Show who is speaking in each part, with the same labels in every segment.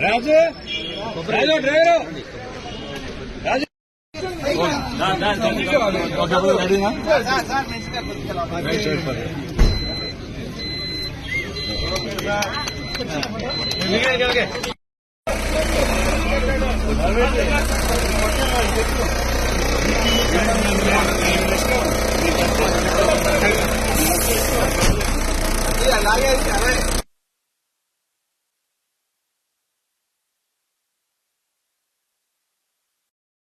Speaker 1: రాజు రాజు driver రాజు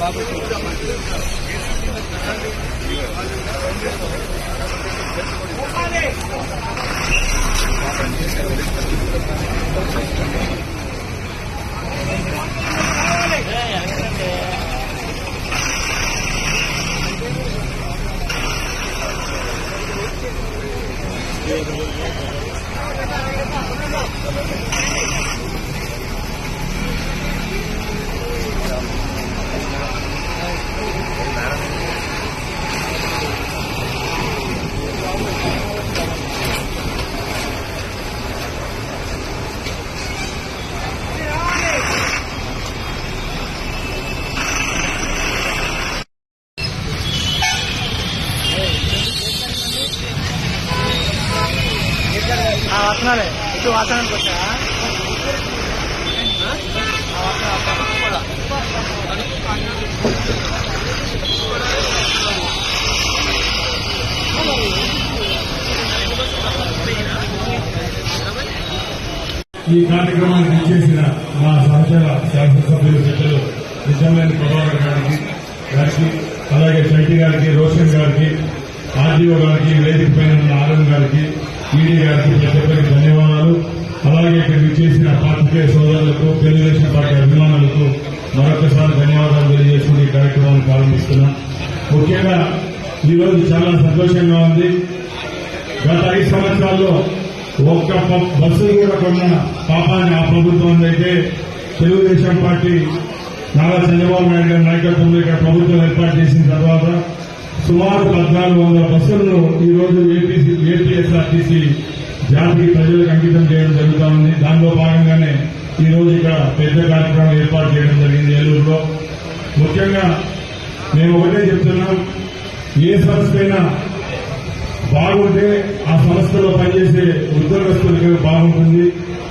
Speaker 2: కాబట్టి Vale!
Speaker 1: వస్తున్నాలే ఇటు వాసనానికి వచ్చా?
Speaker 3: ఈ కార్యక్రమానికి ఇచ్చేసిన మా సహచర శాసనసభ్యులు పెద్దలు నిజమైన ప్రభావం గారికి గారికి అలాగే శెట్టి గారికి రోషన్ గారికి ఆర్డీఓ గారికి వేదిక పైన ఉన్న ఆనంద్ గారికి ఈడీ గారికి ప్రతి ఒక్కరికి ధన్యవాదాలు. అలాగే ఇక్కడికి చేసిన పాత్రికేయ సోదరులకు తెలుగుదేశం పార్టీ అభిమానులకు మరొకసారి ధన్యవాదాలు తెలియజేసుకుని ఈ కార్యక్రమాన్ని ప్రారంభిస్తున్నాం. ముఖ్యంగా ఈ చాలా సంతోషంగా ఉంది. గత ఐదు సంవత్సరాల్లో ఒక్క ప- బస్సులు కూడా కొన్న పాపాన్ని ఆ ప్రభుత్వం అయితే తెలుగుదేశం పార్టీ నారా చంద్రబాబు నాయుడు గారి నాయకత్వంలో ఇక్కడ ప్రభుత్వం ఏర్పాటు చేసిన తర్వాత సుమారు పద్నాలుగు వందల బస్సులను ఈ రోజు ఏపీసీ ఏపీఎస్ఆర్టీసీ జాతికి ప్రజలకు అంకితం చేయడం జరుగుతా ఉంది. దానిలో భాగంగానే ఈ రోజు ఇక్కడ పెద్ద కార్యక్రమం ఏర్పాటు చేయడం జరిగింది ఏలూరులో. ముఖ్యంగా మేము ఒకటే చెప్తున్నాం ఏ సంస్థ అయినా బాగుంటే ఆ సంస్థలో పనిచేసే ఉద్యోగస్తులకి బాగుంటుంది.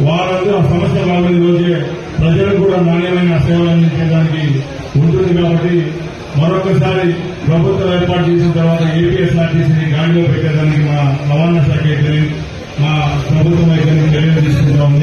Speaker 3: వారందరూ ఆ సంస్థ బాగుంది రోజే ప్రజలకు కూడా నాణ్యమైన సేవలు అందించడానికి ఉంటుంది కాబట్టి మరొకసారి ప్రభుత్వం ఏర్పాటు చేసిన తర్వాత ఏపీఎస్ఆర్టీసీని గాడిలో పెట్టేదానికి మా రవాణా శాఖ అయితే మా ప్రభుత్వం అయితే నిర్ణయం తీసుకుంటా. ఉంది